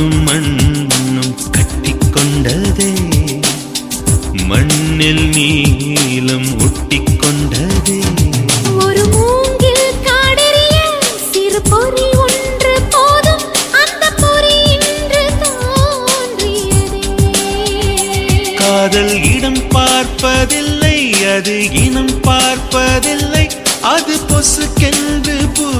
மண்ணும் மண்ணும் கட்டிக்கொண்டதே. மண்ணில் நீலம் ஒட்டிக்கொண்டதே. ஒரு மூங்கில் காடறிய சிறு பொறி ஒன்று போதும். அந்த பொறி இன்று தோன்றியதே. காதல் இடம் பார்ப்பதில்லை அது இனம் பார்ப்பதில்லை. அது பொசுக்கென்று பூ